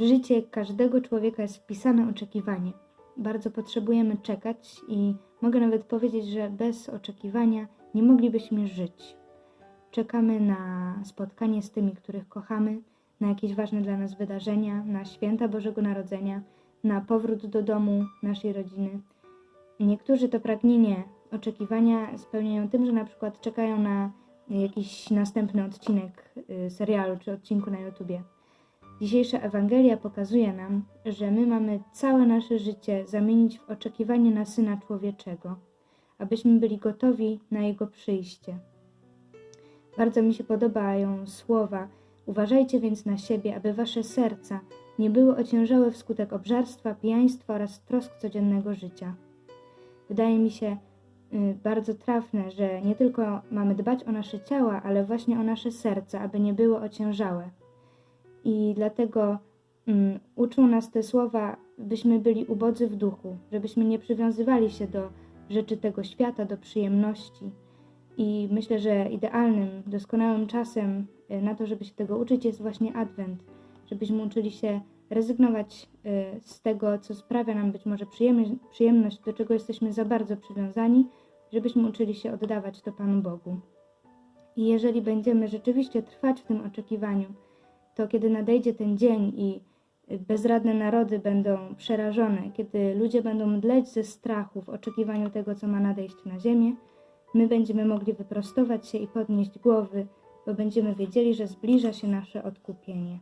W życie każdego człowieka jest wpisane oczekiwanie. Bardzo potrzebujemy czekać i mogę nawet powiedzieć, że bez oczekiwania nie moglibyśmy żyć. Czekamy na spotkanie z tymi, których kochamy, na jakieś ważne dla nas wydarzenia, na święta Bożego Narodzenia, na powrót do domu naszej rodziny. Niektórzy to pragnienie oczekiwania spełniają tym, że na przykład czekają na jakiś następny odcinek y, serialu czy odcinku na YouTubie. Dzisiejsza Ewangelia pokazuje nam, że my mamy całe nasze życie zamienić w oczekiwanie na Syna Człowieczego, abyśmy byli gotowi na Jego przyjście. Bardzo mi się podobają słowa: Uważajcie więc na siebie, aby wasze serca nie były ociężałe wskutek obżarstwa, pijaństwa oraz trosk codziennego życia. Wydaje mi się y, bardzo trafne, że nie tylko mamy dbać o nasze ciała, ale właśnie o nasze serca, aby nie były ociężałe. I dlatego mm, uczą nas te słowa, byśmy byli ubodzy w duchu, żebyśmy nie przywiązywali się do rzeczy tego świata, do przyjemności. I myślę, że idealnym, doskonałym czasem y, na to, żeby się tego uczyć, jest właśnie Adwent, żebyśmy uczyli się rezygnować y, z tego, co sprawia nam być może przyjemność, do czego jesteśmy za bardzo przywiązani, żebyśmy uczyli się oddawać to Panu Bogu. I jeżeli będziemy rzeczywiście trwać w tym oczekiwaniu, to kiedy nadejdzie ten dzień i bezradne narody będą przerażone, kiedy ludzie będą mdleć ze strachu w oczekiwaniu tego, co ma nadejść na ziemię, my będziemy mogli wyprostować się i podnieść głowy, bo będziemy wiedzieli, że zbliża się nasze odkupienie.